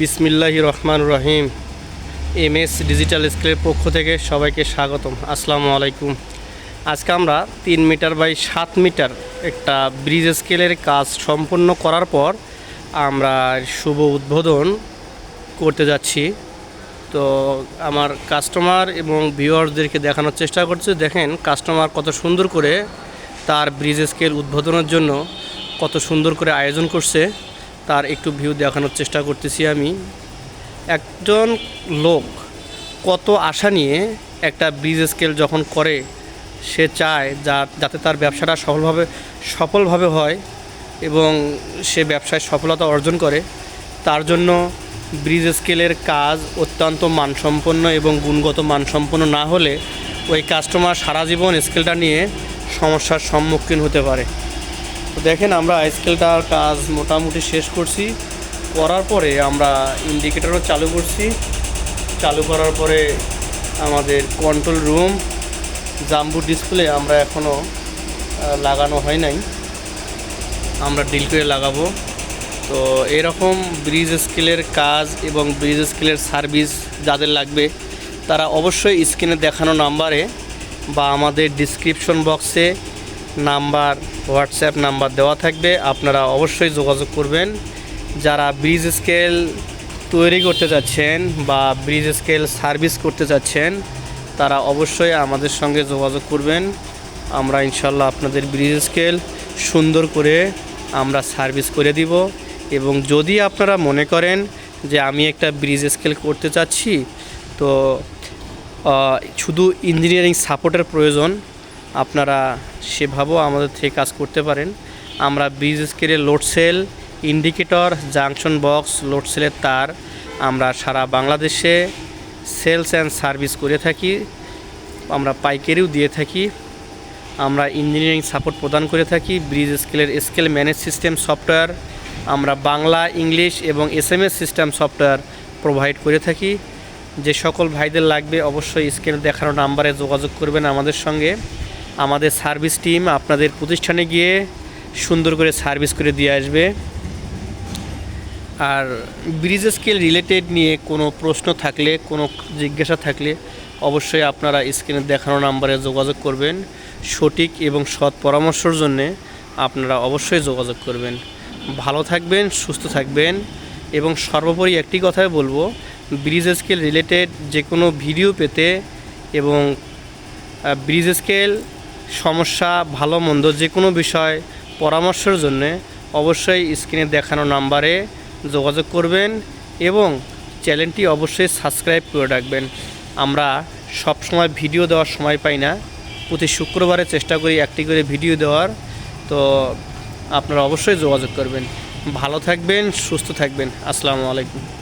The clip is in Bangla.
বিসমিল্লাহ রহমান রহিম। এম এস ডিজিটাল স্কুলের পক্ষ থেকে সবাইকে স্বাগতম। আসসালামু আলাইকুম। আজকে আমরা তিন মিটার বাই সাত মিটার একটা ব্রিজ স্কেলের কাজ সম্পন্ন করার পর আমরা শুভ উদ্বোধন করতে যাচ্ছি। তো আমার কাস্টমার এবং ভিউয়ার্সদেরকে দেখানোর চেষ্টা করছে। দেখেন কাস্টমার কত সুন্দর করে তার ব্রিজ স্কেল উদ্বোধনের জন্য কত সুন্দর করে আয়োজন করছে। তার একটু ভিউ দেখানোর চেষ্টা করতেছি আমি। একজন লোক কত আশা নিয়ে একটা ব্রিজ স্কেল যখন করে, সে চায় যা, যাতে তার ব্যবসাটা সফলভাবে সফলভাবে হয় এবং সে ব্যবসায় সফলতা অর্জন করে। তার জন্য ব্রিজ স্কেলের কাজ অত্যন্ত মানসম্পন্ন এবং গুণগত মানসম্পন্ন না হলে ওই কাস্টমার সারা জীবন স্কেলটা নিয়ে সমস্যার সম্মুখীন হতে পারে। তো দেখেন, আমরা স্কেলটার কাজ মোটামুটি শেষ করছি। করার পরে আমরা ইন্ডিকেটরও চালু করছি। চালু করার পরে আমাদের কন্ট্রোল রুম জাম্বু ডিসপ্লে আমরা এখনও লাগানো হয় নাই। আমরা ডিল করে লাগাবো। তো এরকম ব্রিজ স্কেলের কাজ এবং ব্রিজ স্কেলের সার্ভিস যাদের লাগবে, তারা অবশ্যই স্ক্রিনে দেখানো নাম্বারে বা আমাদের ডিসক্রিপশন বক্সে নাম্বার হোয়াটসঅ্যাপ নাম্বার দেওয়া থাকবে। আপনারা অবশ্যই যোগাযোগ করবেন। যারা ব্রিজ স্কেল তৈরি করতে চাচ্ছেন বা ব্রিজ স্কেল সার্ভিস করতে চাচ্ছেন তারা অবশ্যই আমাদের সঙ্গে যোগাযোগ করবেন। আমরা ইনশাল্লাহ আপনাদের ব্রিজ স্কেল সুন্দর করে আমরা সার্ভিস করে দিব। এবং যদি আপনারা মনে করেন যে আমি একটা ব্রিজ স্কেল করতে চাচ্ছি, তো শুধু ইঞ্জিনিয়ারিং সাপোর্টের প্রয়োজন আপনারা সেভাবেও আমাদের থেকে কাজ করতে পারেন। আমরা ব্রিজ স্কেলে load cell, indicator, junction box, load সেলের তার আমরা সারা বাংলাদেশে সেলস অ্যান্ড সার্ভিস করে থাকি। আমরা পাইকারিও দিয়ে থাকি। আমরা ইঞ্জিনিয়ারিং সাপোর্ট প্রদান করে থাকি। ব্রিজ স্কেলের স্কেল ম্যানেজ সিস্টেম সফটওয়্যার আমরা বাংলা, ইংলিশ এবং S M S system software provide করে থাকি। যে সকল ভাইদের লাগবে অবশ্যই স্ক্রিনে দেখানো নাম্বারে যোগাযোগ করবেন আমাদের সঙ্গে। আমাদের সার্ভিস টিম আপনাদের প্রতিষ্ঠানে গিয়ে সুন্দর করে সার্ভিস করে দিয়ে আসবে। আর ব্রিজ স্কেল রিলেটেড নিয়ে কোনো প্রশ্ন থাকলে, কোনো জিজ্ঞাসা থাকলে অবশ্যই আপনারা স্ক্রিনে দেখানো নাম্বারে যোগাযোগ করবেন। সঠিক এবং সৎ পরামর্শের জন্যে আপনারা অবশ্যই যোগাযোগ করবেন। ভালো থাকবেন, সুস্থ থাকবেন এবং সর্বোপরি একটি কথাই বলব, ব্রিজ স্কেল রিলেটেড যে কোনো ভিডিও পেতে এবং ব্রিজ স্কেল সমস্যা, ভালো, মন্দ যে কোনো বিষয় পরামর্শের জন্য অবশ্যই স্ক্রিনে দেখানো নাম্বারে যোগাযোগ করবেন এবং চ্যানেলটি অবশ্যই সাবস্ক্রাইব করে রাখবেন। আমরা সব সময় ভিডিও দেওয়ার সময় পাই না। প্রতি শুক্রবারে চেষ্টা করি একটি করে ভিডিও দেওয়ার। তো আপনারা অবশ্যই যোগাযোগ করবেন। ভালো থাকবেন, সুস্থ থাকবেন। আসসালামু আলাইকুম।